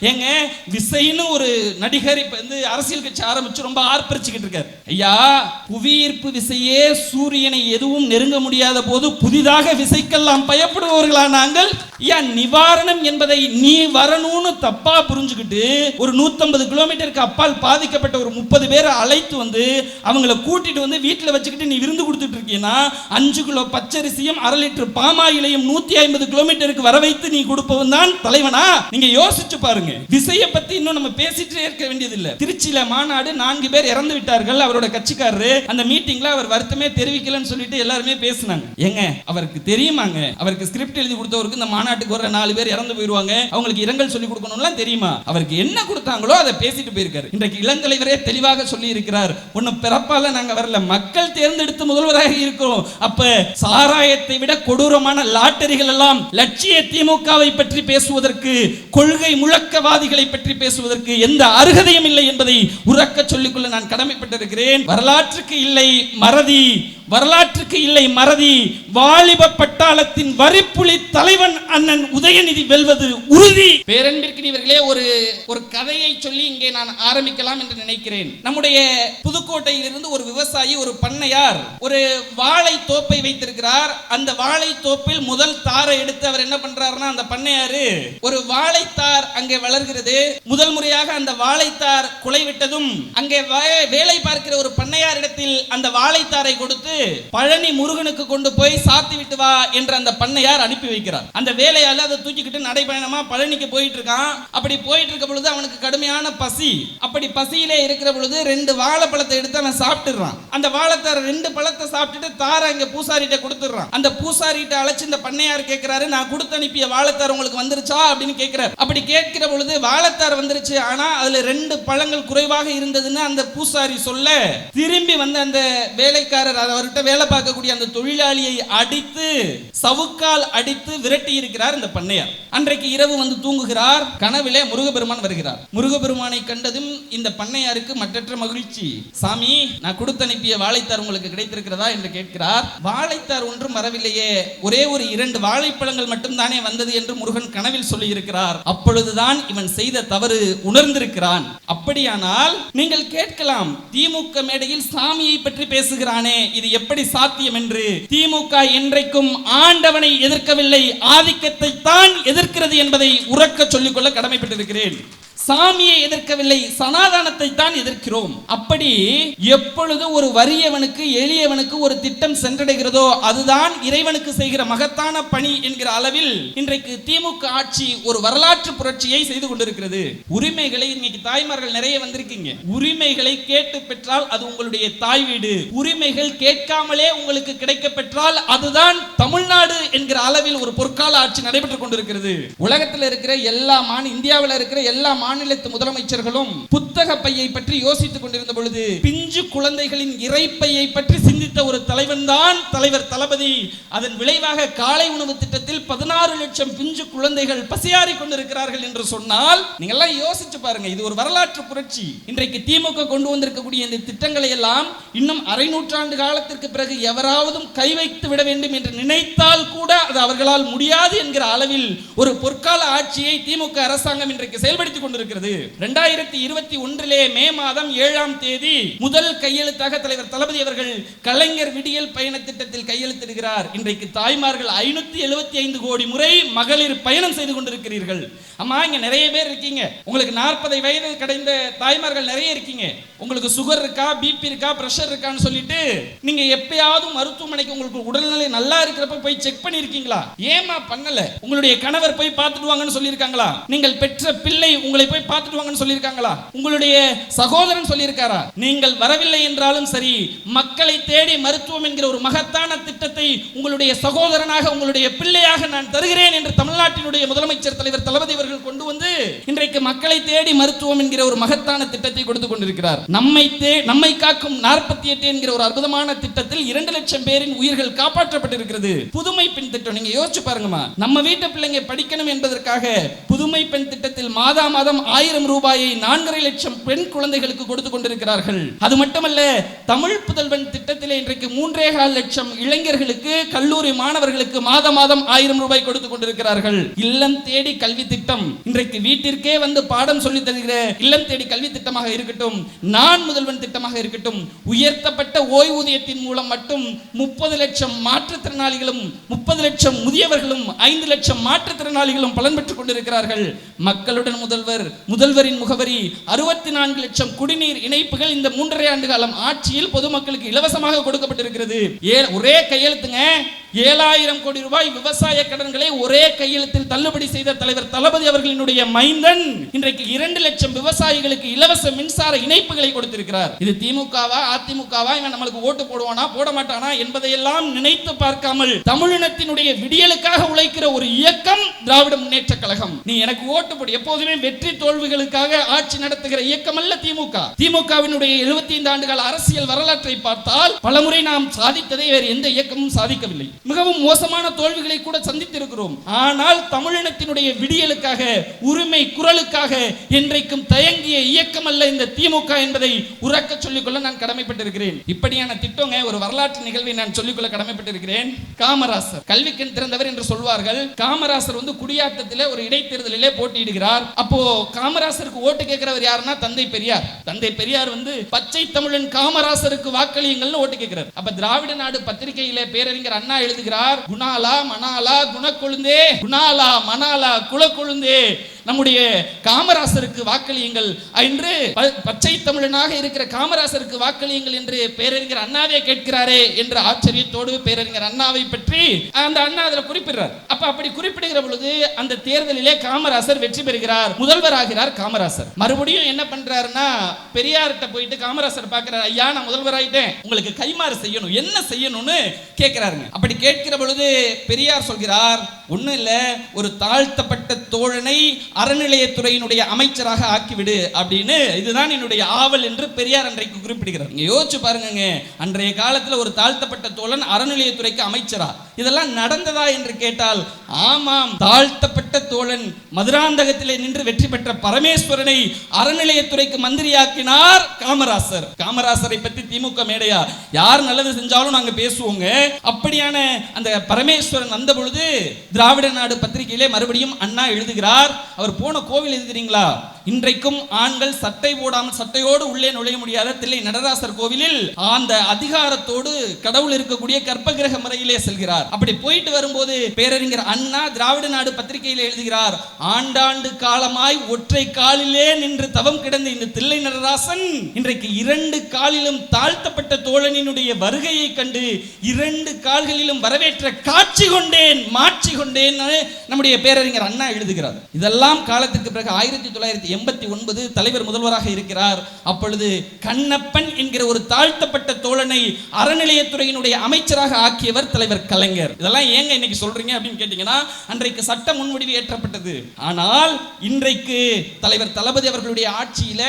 ஏங்க விசைன்னு ஒரு நடிகர் இப்ப வந்து அரசியல் கட்சி ஆரம்பிச்சு ரொம்ப ஆர்ப்பரிச்சுக்கிட்டு இருக்காரு. ஐயா புவியீர்ப்பு விசையே சூரியனை எதுவும் நெருங்க முடியாத போது புதிதாக விசைக்கெல்லாம் பயப்படுபவர்களா நாங்கள்? ஐயா நிவாரணம் என்பதை நீ வரணும்னு தப்பா புரிஞ்சுக்கிட்டு ஒரு 150 கிலோமீட்டருக்கு அப்பால் பாதிக்கப்பட்ட ஒரு முப்பது பேரை அழைத்து வந்து அவங்கள கூட்டிட்டு வந்து வீட்டில் வச்சுக்கிட்டு நீ விருந்து கொடுத்துட்டு இருக்கீங்கன்னா அஞ்சு கிலோ பச்சரிசியும் அரை லிட்டர் பாமாயிலையும் நூத்தி ஐம்பது கிலோமீட்டருக்கு வர வைத்து நீ கொடுப்பவன் தான் தலைவனா? நீங்க யோசிச்சு பாருங்க. விசைய பத்தி இன்னும் நம்ம பேசிட்டே இருக்க வேண்டியது இல்ல திருச்சியில மாநாடு நான்கு பேர் இறந்து விட்டார்கள். அவரோட கட்சிக்காரரு அந்த மீட்டிங்ல அவர் வருத்தமே தெரிவிக்கலன்னு சொல்லிட்டு எல்லாருமே பேசினாங்க. ஏங்க அவருக்கு தெரியுமாங்க? அவருக்கு ஸ்கிரிப்ட் எழுதி கொடுத்தவருக்கு இந்த மாநாட்டுக்கு வர நாலு பேர் இறந்து போயிருவாங்க அவங்களுக்கு இரங்கல் சொல்லி கொடுக்கணும்லாம் தெரியுமா? அவருக்கு என்ன கொடுத்தாங்களோ அதை பேசிட்டு போயிருக்காரு. இன்றைக்கு இளந்தலைவரே தெளிவாக சொல்லி இருக்கிறார் ஒன்னும் பிறப்பால நாங்க வரல. மக்கள் தேர்ந்தெடுத்து முதல்வராக இருக்கிறோம். அப்ப சாராயத்தை விட கொடூரமான லாட்டரிகள் எல்லாம் லட்சிய திமுகவை பற்றி பேசுவதற்கு கொள்கை முழக்க முழக்கவாதிகளை பற்றி பேசுவதற்கு எந்த அருகதையும் இல்லை என்பதை உறக்க சொல்லிக்கொள்ள நான் கடமைப்பட்டிருக்கிறேன். வரலாற்றுக்கு இல்லை. மறதி. வரலாற்றுக்கு இல்லை மறதி. வாலிப பட்டாளத்தின் வரிப்புலி தலைவன் அண்ணன் உதயநிதி வெல்வது உறுதி. பேரன்பிற்கினியவர்களே ஒரு ஒரு கதையை சொல்லி இங்கே நான் ஆரம்பிக்கலாம் என்று நினைக்கிறேன். நம்முடைய புதுக்கோட்டையிலிருந்து ஒரு விவசாயி ஒரு பண்ணையார் ஒரு வாழை தோப்பை வைத்திருக்கிறார். அந்த வாழை தோப்பில் முதல் தாரை எடுத்து அவர் என்ன பண்றாருன்னா அந்த பண்ணையாரு ஒரு வாழைத்தார் அங்கே வளர்கிறது. முதல் முறையாக அந்த வாழைத்தார் குலை விட்டதும் அங்கே வேலை பார்க்கிற ஒரு பண்ணையாரிடத்தில் அந்த வாழைத்தாரை கொடுத்து பழனி முருகனுக்கு கொண்டு போய் சாத்தி விட்டு வா என்று அந்த பண்ணையார் அனுப்பி வைக்கிறார்? அந்த வேலையால அதை தூக்கிக்கிட்டு நடைபயணமா பழனிக்கு போயிட்டு இருக்கான். அப்படி போயிட்டு இருக்க பொழுது அவனுக்கு கடுமையான பசி. அப்படி பசியிலே இருக்கிற பொழுது ரெண்டு வாழைப்பழத்தை எடுத்து அவன் சாப்பிட்டுறான் அந்த வாழைத்தார ரெண்டு பழத்தை சாப்பிட்டுட்டு தார இங்க பூசாரிட்ட கொடுத்துடுறான். அந்த பூசாரிட்ட அழைச்சு இந்த பண்ணையார் கேட்கிறாரு நான் கொடுத்து அனுப்பிய வாழைத்தார் உங்களுக்கு வந்துருச்சா? அப்படின்னு கேட்கிறார் அப்படி கேட்கிற பொழுது வாழைத்தார் வந்துருச்சு. ஆனா அதுல ரெண்டு பழங்கள் குறைவாக இருந்ததுன்னு அந்த பூசாரி சொல்ல திரும்பி வந்த அந்த வேலைக்காரர் அவர்கிட்ட வேலை பார்க்கக்கூடிய அந்த தொழிலாளியை அடித்து சவுக்கால் அடித்து விரட்டி இருக்கிறார் இந்த பண்ணையார். அன்றைக்கு இரவு வந்து தூங்குகிறார் கனவிலே முருகபெருமான் வருகிறார். முருகபெருமானை கண்டதும் இந்த பண்ணையாருக்கு மற்றற்ற மகிழ்ச்சி. சாமி நான் கொடுத்து அனுப்பிய வாழைத்தார் உங்களுக்கு கிடைத்திருக்கிறதா? என்று கேட்கிறார். வாழைத்தார் ஒன்றும் வரவில்லையே. ஒரே ஒரு இரண்டு வாழைப்பழங்கள் மட்டும்தானே வந்தது? என்று முருகன் கனவில் சொல்லி இருக்கிறார் அப்பொழுதுதான் இவன் செய்த தவறு உணர்ந்திருக்கிறான். அப்படியானால் நீங்கள் கேட்கலாம் திமுக மேடையில் சாமியை பற்றி பேசுகிறானே. இது எப்படி சாத்தியம் என்று திமுக என்றைக்கும் ஆண்டவனை எதிர்க்கவில்லை ஆதிக்கத்தை தான் எதிர்க்கிறது என்பதை உறக்க சொல்லிக்கொள்ள கடமைப்பட்டிருக்கிறேன். சாமியை எதிர்க்கவில்லை சனாதானத்தை தான் எதிர்க்கிறோம். அப்படி எப்பொழுது ஒரு வறியவனுக்கு எளியவனுக்கு ஒரு திட்டம் சென்றடைகிறதோ அதுதான் இறைவனுக்கு செய்கிற மகத்தான பணி என்கிற அளவில் இன்றைக்கு திமுக ஆட்சி ஒரு வரலாற்று புரட்சியை செய்து கொண்டிருக்கிறது. உரிமைகளை இன்னைக்கு தாய்மார்கள் நிறைய வந்திருக்கீங்க. உரிமைகளை கேட்டு பெற்றால் அது உங்களுடைய தாய் வீடு. உரிமைகள் கேட்காமலே உங்களுக்கு கிடைக்க பெற்றால் அதுதான் தமிழ்நாடு என்கிற அளவில் ஒரு பொற்கால ஆட்சி நடைபெற்றுக் கொண்டிருக்கிறது. உலகத்தில் இருக்கிற எல்லா மாநில இந்தியாவில் இருக்கிற எல்லா மாநிலத்து முதலமைச்சர்களும் புத்தக பையை பற்றி யோசித்துக் கொண்டிருந்த பொழுது பிஞ்சு குழந்தைகளின் இறைப்பையை பற்றி சிந்தித்த ஒரு தலைவன் தான் தலைவர் தளபதி. அதன் விளைவாக காலை உணவு திட்டத்தில் பதினாறு லட்சம் பிஞ்சு குழந்தைகள் பசியாறி கொண்டிருக்கிறார்கள் என்று சொன்னால் நீங்க எல்லாம் யோசிச்சு பாருங்க இது ஒரு வரலாற்று புரட்சி. இன்றைக்கு திமுக கொண்டு வந்திருக்கக்கூடிய இந்த திட்டங்களை எல்லாம் இன்னும் அரை நூற்றாண்டு காலத்திற்கு பிறகு எவராவதும் கை வைத்து விட வேண்டும் என்று நினைத்தால் கூட அது அவர்களால் முடியாது என்கிற அளவில் ஒரு பொற்கால ஆட்சியை திமுக அரசாங்கம் இன்றைக்கு செயல்படுத்திக் வந்திருக்கிறது. இரண்டாயிரத்தி இருபத்தி ஒன்றிலே மே மாதம் ஏழாம் தேதி முதல் கையெழுத்தாக தலைவர் தளபதி அவர்கள் கலைஞர் விடியல் பயண திட்டத்தில் கையெழுத்திடுகிறார். இன்றைக்கு தாய்மார்கள் ஐநூத்தி எழுபத்தி ஐந்து கோடி முறை மகளிர் பயணம் செய்து கொண்டிருக்கிறீர்கள். அம்மா இங்க நிறைய பேர் இருக்கீங்க. உங்களுக்கு நாற்பது வயது கடைந்த தாய்மார்கள் நிறைய இருக்கீங்க. உங்களுக்கு சுகர் இருக்கா பிபி இருக்கா பிரஷர் இருக்கான்னு சொல்லிட்டு நீங்க எப்பயாவது மருத்துவமனைக்கு உங்களுக்கு உடல்நிலை நல்லா இருக்கிறப்ப போய் செக் பண்ணிருக்கீங்களா ஏமா பண்ணல? உங்களுடைய கணவர் போய் பார்த்துட்டு வாங்கன்னு சொல்லியிருக்காங்களா? நீங்கள் பெற்ற பிள்ளை உங்களை போய் பார்த்துட்டு வாங்கன்னு சொல்லியிருக்காங்களா? உங்களுடைய சகோதரன் சொல்லியிருக்காரா? நீங்கள் வரவில்லை என்றாலும் சரி மக்களை தேடி மருத்துவம் என்கிற ஒரு மகத்தான திட்டத்தை உங்களுடைய சகோதரனாக உங்களுடைய பிள்ளையாக நான் தருகிறேன் என்று தமிழ்நாட்டினுடைய முதலமைச்சர் தலைவர் தளபதி அவர்கள் கொண்டு வந்து இன்றைக்கு மக்களை தேடி மருத்துவம் என்கிற ஒரு மகத்தான திட்டத்தை கொடுத்து கொண்டிருக்கிறார். நம்மை தே நம்மை காக்கும் நாற்பத்தி எட்டு என்கிற ஒரு அற்புதமான திட்டத்தில் இரண்டு லட்சம் பேரின் உயிர்கள் காப்பாற்றப்பட்டிருக்கிறது. புதுமை பெண் திட்டம் நீங்க யோசிச்சு பாருங்கம்மா. நம்ம வீட்டு பிள்ளைங்க படிக்கணும் என்பதற்காக புதுமை பெண் திட்டத்தில் மாதா மாதம் ஆயிரம் ரூபாயை நான்கரை லட்சம் பெண் குழந்தைகளுக்கு கொடுத்து கொண்டிருக்கிறார்கள். அது மட்டுமல்ல தமிழ் புதல்வன் திட்டத்திலே இன்றைக்கு மூன்றே கால் லட்சம் இளைஞர்களுக்கு கல்லூரி மாணவர்களுக்கு மாதம் மாதம் ஆயிரம் ரூபாய் கொடுத்து கொண்டிருக்கிறார்கள். இல்லம் தேடி கல்வி திட்டம் திட்டம் இன்றைக்கு வீட்டிற்கே வந்து பாடம் சொல்லி தருகிற இல்லம் தேடி கல்வி திட்டமாக இருக்கட்டும் நான் முதல்வன் திட்டமாக இருக்கட்டும் உயர்த்தப்பட்ட ஓய்வூதியத்தின் மூலம் மட்டும் முப்பது லட்சம் மாற்றுத்திறனாளிகளும் முப்பது லட்சம் முதியவர்களும் ஐந்து லட்சம் மாற்றுத்திறனாளிகளும் பலன் பெற்றுக் கொண்டிருக்கிறார்கள். மக்களுடன் முதல்வர் முதல்வரின் முகவரி அறுபத்தி நான்கு லட்சம் குடிநீர் இணைப்புகள் இந்த மூன்றரை ஆண்டு காலம் ஆட்சியில் பொதுமக்களுக்கு இலவசமாக கொடுக்கப்பட்டிருக்கிறது. ஏ- ஒரே கையெழுத்துங்க. ஏழாயிரம் கோடி ரூபாய் விவசாய கடன்களை ஒரே கையெழுத்தில் தள்ளுபடி செய்த தலைவர் தளபதி அவர்களினுடைய மைந்தன் இன்றைக்கு இரண்டு லட்சம் விவசாயிகளுக்கு இலவச மின்சார இணைப்புகளை கொடுத்திருக்கிறார். இது திமுகவா அதிமுகவா? இவன் நம்மளுக்கு ஓட்டு போடுவானா போட மாட்டானா என்பதையெல்லாம் நினைத்து பார்க்காமல் தமிழினத்தினுடைய விடியலுக்காக உழைக்கிற ஒரு இயக்கம் திராவிட முன்னேற்ற கழகம். நீ எனக்கு ஓட்டு போடு. எப்போதுமே வெற்றி தோல்விகளுக்காக ஆட்சி நடத்துகிற இயக்கம் அல்ல திமுக. திமுகவினுடைய எழுவத்தி ஐந்து ஆண்டுகள் அரசியல் வரலாற்றை பார்த்தால் பலமுறை நாம் சாதித்ததை வேறு எந்த இயக்கமும் சாதிக்கவில்லை. மிகவும் மோசமான தோல்விகளை கூட சந்தித்திருக்கிறோம். ஆனால் தமிழினத்தினுடைய விடியலுக்காக உரிமை குரலுக்காக என்றைக்கும் தயங்கிய இயக்கம் அல்ல இந்த திமுக என்பதை உறக்க சொல்லிக்கொள்ள நான் கடமைப்பட்டிருக்கிறேன். இப்படியான திட்டங்க ஒரு வரலாற்று நிகழ்வை நான் சொல்லிக்கொள்ள கடமைப்பட்டிருக்கிறேன். காமராசர் கல்விக்கண் திறந்தவர் என்று சொல்வார்கள். காமராசர் வந்து குடியாத்தத்தில் ஒரு இடைத்தேர்தலிலே போட்டியிடுகிறார். அப்போ காமராசருக்கு ஓட்டு கேட்கிறவர் யாருன்னா தந்தை பெரியார். தந்தை பெரியார் வந்து பச்சை தமிழன் காமராசருக்கு வாக்களியுங்கள்னு ஓட்டு கேட்கிறார். அப்ப திராவிட நாடு பத்திரிகையில பேரறிஞர் அண்ணா எழுதுகிறார் குணாலா மணாலா குணக்கொழுந்தே குணாலா மணாலா குலக்கொழுந்தே. நம்முடைய காமராசருக்கு வாக்களியுங்கள் என்று பச்சை தமிழனாக இருக்கிற காமராசருக்கு வாக்களியுங்கள் என்று பேரறிஞர் அண்ணாவே கேட்கிறாரே என்ற ஆச்சரியத்தோடு பேரறிஞர் அண்ணாவை பற்றி அந்த அண்ணா அதில் குறிப்பிடுறார். அப்ப அப்படி குறிப்பிடுகிற பொழுது அந்த தேர்தலிலே காமராசர் வெற்றி பெறுகிறார் முதல்வராகிறார் காமராசர். மறுபடியும் என்ன பண்றாருன்னா பெரியார்கிட்ட போயிட்டு காமராசர் பார்க்கிறார் ஐயா நான் முதல்வராயிட்டேன். உங்களுக்கு கைமாறு செய்யணும். என்ன செய்யணும்னு கேட்கிறாருங்க அப்படி கேட்கிற பொழுது பெரியார் சொல்கிறார் ஒன்றும் இல்லை ஒரு தாழ்த்தப்பட்ட தோழனை அறநிலையத்துறையினுடைய அமைச்சராக ஆக்கிவிடு அப்படின்னு இதுதான் என்னுடைய ஆவல் என்று பெரியார் அன்றைக்கு குறிப்பிடுகிறார். நீங்கள் யோசிச்சு பாருங்கங்க அன்றைய காலத்தில் ஒரு தாழ்த்தப்பட்ட தோழன் அறநிலையத்துறைக்கு அமைச்சரா? இதெல்லாம் நடந்ததா என்று கேட்டால் ஆமாம் தாழ்த்தப்பட்ட தோழன் மதுராந்தகத்திலே நின்று வெற்றி பெற்ற பரமேஸ்வரனை அறநிலையத்துறைக்கு மந்திரியாக்கினார் காமராசர். காமராசரை பத்தி திமுக மேடையா? யார் நல்லது செஞ்சாலும் நாங்க பேசுவோங்க. அப்படியான அந்த பரமேஸ்வரன் வந்த பொழுது திராவிட நாடு பத்திரிகையிலே மறுபடியும் அண்ணா எழுதுகிறார். அவர் போன கோவில் எழுதுறீங்களா இன்றைக்கும் ஆண்கள் சட்டை போடாமல் சட்டையோடு உள்ளே நுழைய முடியாத தில்லை நடராசர் கோவிலில் அந்த அதிகாரத்தோடு கடவுள் இருக்கக்கூடிய கற்ப கிரக முறையிலே செல்கிறார். அப்படி போயிட்டு வரும்போது பேரறிஞர் அண்ணா திராவிட நாடு பத்திரிகையில் எழுதுகிறார் ஆண்டாண்டு காலமாய் ஒற்றை காலிலே நின்று தவம் கிடந்த இந்த தில்லை நடராசன் இன்றைக்கு இரண்டு காலிலும் தாழ்த்தப்பட்ட தோழனினுடைய வருகையை கண்டு இரண்டு கால்களிலும் வரவேற்ற காட்சி கொண்டேன் மாட்சி கொண்டேன் நம்முடைய பேரறிஞர் அண்ணா எழுதுகிறார். இதெல்லாம் காலத்திற்கு பிறகு ஆயிரத்தி தொள்ளாயிரத்தி எண்பத்தி ஒன்பது தலைவர் முதல்வராக இருக்கிறார். அப்பொழுது கண்ணப்பன் என்கிற ஒரு தாழ்த்தப்பட்ட தோழனை அறநிலையத்துறையினுடைய அமைச்சராக ஆக்கியவர் தலைவர் கலைஞர். இதெல்லாம் ஏங்க இன்னைக்கு சொல்றீங்க அப்படின்னு கேட்டீங்கன்னா அன்றைக்கு சட்ட முன்வடிவு ஏற்றப்பட்டது. ஆனால் இன்றைக்கு தலைவர் தளபதி அவர்களுடைய ஆட்சியில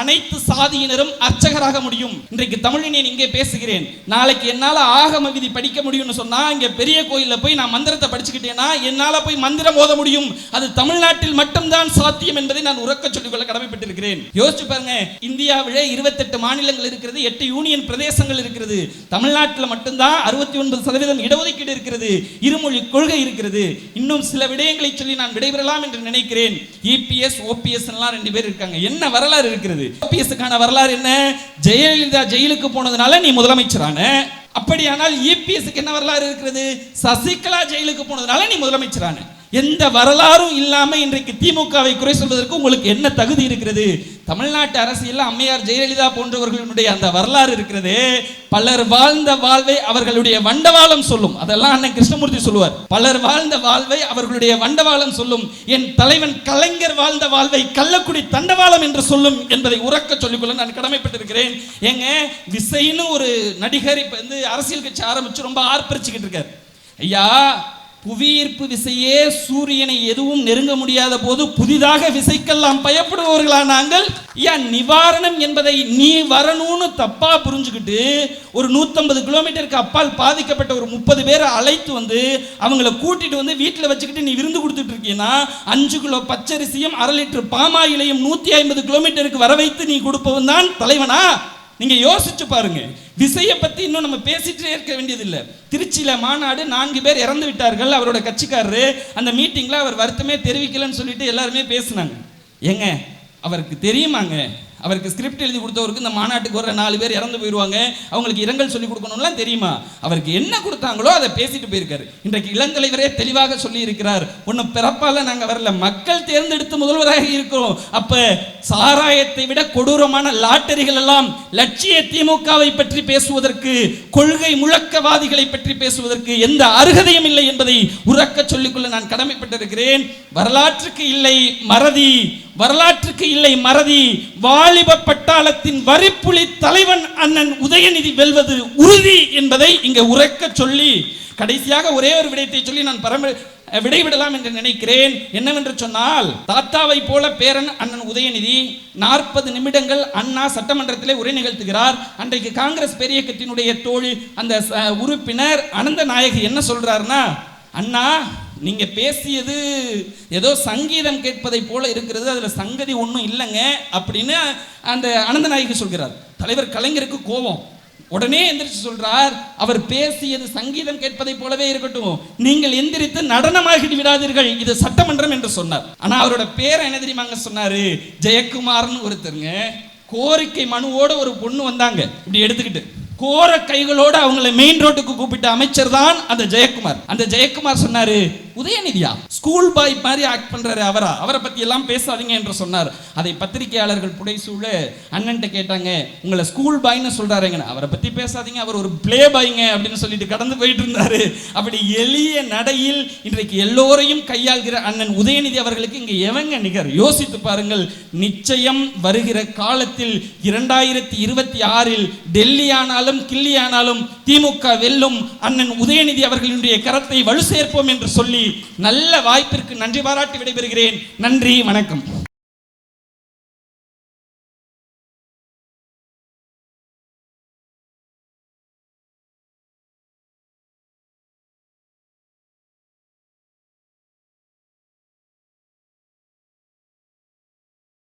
அனைத்து சாதியினரும் அர்ச்சகராக முடியும். இன்றைக்கு தமிழினியன் இங்கே பேசுகிறேன். நாளைக்கு என்னால ஆகம விதி படிக்க முடியும்னு சொன்னா இங்க பெரிய கோயிலில் போய் நான் மந்திரத்தை படிச்சுக்கிட்டேன்னா என்னால போய் மந்திரம் ஓத முடியும். அது தமிழ்நாட்டில் மட்டும்தான் சாத்தியம் என்பதை நான் உறக்க சொல்லிக்கொள்ள கடமைப்பட்டிருக்கிறேன். யோசிச்சு பாருங்க இந்தியாவிலே இருபத்தெட்டு மாநிலங்கள் இருக்கிறது எட்டு யூனியன் பிரதேசங்கள் இருக்கிறது. தமிழ்நாட்டில் மட்டும்தான் அறுபத்தி ஒன்பது சதவீதம் இடஒதுக்கீடு இருக்கிறது இருமொழி கொள்கை இருக்கிறது. இன்னும் சில விடயங்களை சொல்லி நான் விடைபெறலாம் என்று நினைக்கிறேன். இபிஎஸ் ஓபிஎஸ் எல்லாம் ரெண்டு பேர் இருக்காங்க. என்ன வரலாறு இருக்கிறது? ஓபிஎஸ்க்கான வரலாறு என்ன? ஜெயலலிதா ஜெயிலுக்கு போனதுனால நீ முதலமைச்சரான. அப்படியானால் இபிஎஸ்க்கு என்ன வரலாறு இருக்கிறது? சசிகலா ஜெயிலுக்கு போனதுனால நீ முதலமைச்சரான. எந்த வரலாறும் இல்லாம இன்றைக்கு திமுகவை குறை சொல்வதற்கு உங்களுக்கு என்ன தகுதி இருக்கிறது? தமிழ்நாட்டு அரசியலில் அம்மையார் ஜெயலலிதா போன்றவர்களுடைய அந்த வரலாறு இருக்கிறது. பலர் வாழ்ந்த வாழ்வை அவர்களுடைய வண்டவாளம் சொல்லும். அதெல்லாம் அண்ணன் கிருஷ்ணமூர்த்தி சொல்லுவார். பலர் வாழ்ந்த வாழ்வை அவர்களுடைய வண்டவாளம் சொல்லும். என் தலைவன் கலைஞர் வாழ்ந்த வாழ்வை கள்ளக்குடி தண்டவாளம் என்று சொல்லும் என்பதை உறக்க சொல்லிக்கொள்ள நான் கடமைப்பட்டிருக்கிறேன். ஏங்க விசைன்னு ஒரு நடிகர் இப்ப வந்து அரசியல் கட்சி ஆரம்பிச்சு ரொம்ப ஆர்ப்பரிச்சுக்கிட்டு இருக்கார். ஐயா புவியீர்ப்பு விசையே சூரியனை எதுவும் நெருங்க முடியாத போது புதிதாக விசைக்கெல்லாம் பயப்படுபவர்களா நாங்கள்? ஏன் நிவாரணம் என்பதை நீ வரணும்னு தப்பா புரிஞ்சுக்கிட்டு ஒரு நூத்தம்பது கிலோமீட்டருக்கு அப்பால் பாதிக்கப்பட்ட ஒரு முப்பது பேரை அழைத்து வந்து அவங்கள கூட்டிட்டு வந்து வீட்டில் வச்சுக்கிட்டு நீ விருந்து கொடுத்துட்டு இருக்கீங்கன்னா அஞ்சு கிலோ பச்சரிசியும் அரை லிட்டர் பாமாயிலையும் நூத்தி ஐம்பது கிலோமீட்டருக்கு வர வைத்து நீ கொடுப்பவன் தான் தலைவனா? நீங்கள் யோசிச்சு பாருங்க. விசையை பற்றி இன்னும் நம்ம பேசிகிட்டே இருக்க வேண்டியதில்லை. திருச்சியில் மாநாடு நான்கு பேர் இறந்து விட்டார்கள். அவரோட கட்சிக்காரரு அந்த மீட்டிங்கில் அவர் வருத்தமே தெரிவிக்கலன்னு சொல்லிட்டு எல்லாருமே பேசுனாங்க. ஏங்க அவருக்கு தெரியுமாங்க? அவருக்கு ஸ்கிரிப்ட் எழுதி கொடுத்தவருக்கு இந்த மாநாட்டுக்கு வர நாலு பேர் இறந்து போயிடுவாங்க. அவங்களுக்கு இரங்கல் சொல்லி கொடுக்கணும்லாம் தெரியுமா? அவருக்கு என்ன கொடுத்தாங்களோ அதை பேசிட்டு போயிருக்காரு. இன்றைக்கு இளந்தலைவரே தெளிவாக சொல்லி இருக்கிறார் ஒன்றும் பிறப்பால நாங்கள் வரல. மக்கள் தேர்ந்தெடுத்து முதல்வராக இருக்கிறோம். அப்ப சாராயத்தை விட கொடூரமான லாட்டரிகள் எல்லாம் லட்சிய திமுகவை பற்றி பேசுவதற்கு கொள்கை முழக்கவாதிகளை பற்றி பேசுவதற்கு எந்த அருகதையும் இல்லை என்பதை உறக்க சொல்லிக்கொள்ள நான் கடமைப்பட்டிருக்கிறேன். வரலாற்றுக்கு இல்லை. மறதி. வரலாற்றுக்கு இல்லை மறதி. வாலிப பட்டாளத்தின் வரிப்புலி தலைவன் அண்ணன் உதயநிதி வெல்வது உறுதி என்பதை இங்க உரைக்க சொல்லி கடைசியாக ஒரே ஒரு விடயத்தை சொல்லி நான் பரம விடைவிடலாம் என்று நினைக்கிறேன். என்னவென்று சொன்னால் தாத்தாவை போல பேரன் அண்ணன் உதயநிதி நாற்பது நிமிடங்கள் அண்ணா சட்டமன்றத்திலே உரை நிகழ்த்துகிறார். அன்றைக்கு காங்கிரஸ் பெரியக்கத்தினுடைய தோழி அந்த ச- உறுப்பினர் அனந்த நாயகி என்ன சொல்றாருன்னா அண்ணா நீங்க பேசியது ஏதோ சங்கீதம் கேட்பதை போல இருக்கிறது அதுல சங்கதி ஒன்றும் இல்லைங்க அப்படின்னு அந்த அனந்தநாயகி சொல்கிறார். தலைவர் கலைஞருக்கு கோபம். உடனே எந்திரிச்சு சொல்றார் அவர் பேசியது சங்கீதம் கேட்பதை போலவே இருக்கட்டும். நீங்கள் எந்திரித்து நடனமாகி விடாதீர்கள் இது சட்டமன்றம் என்று சொன்னார். ஆனா அவரோட பேரை என்ன தெரியுமாங்க சொன்னாரு? ஜெயக்குமார்னு ஒருத்தருங்க கோரிக்கை மனுவோட ஒரு பொண்ணு வந்தாங்க. இப்படி எடுத்துக்கிட்டு கோர கைகளோட அவங்களை மெயின் ரோட்டுக்கு கூப்பிட்ட அமைச்சர் தான் அந்த ஜெயக்குமார். அந்த ஜெயக்குமார் சொன்னாரு உதயநிதியா? ஸ்கூல் பாய் மாதிரி ஆக்ட் பண்றாரு அவரா? அவரை பத்தி எல்லாம் பேசாதீங்க என்று சொன்னார். அதை பத்திரிகையாளர்கள் புடைசூழ அண்ணன்ட்ட கேட்டாங்க உங்களை ஸ்கூல் பாய்னு சொல்றாருங்க. அவரை பத்தி பேசாதீங்க அவர் ஒரு ப்ளே பாய்ங்க அப்படின்னு சொல்லிட்டு கடந்து போயிட்டு இருந்தாரு. அப்படி எளிய நடையில் இன்றைக்கு எல்லோரையும் கையாள்கிற அண்ணன் உதயநிதி அவர்களுக்கு இங்க எவங்க நிகர்? யோசித்து பாருங்கள் நிச்சயம் வருகிற காலத்தில் இரண்டாயிரத்தி இருபத்தி ஆறில் டெல்லி ஆனாலும் கில்லி ஆனாலும் திமுக வெல்லும் அண்ணன் உதயநிதி அவர்களுடைய கரத்தை வலு சேர்ப்போம் என்று சொல்லி நல்ல வாய்ப்பிற்கு நன்றி பாராட்டி விடைபெறுகிறேன். நன்றி வணக்கம்.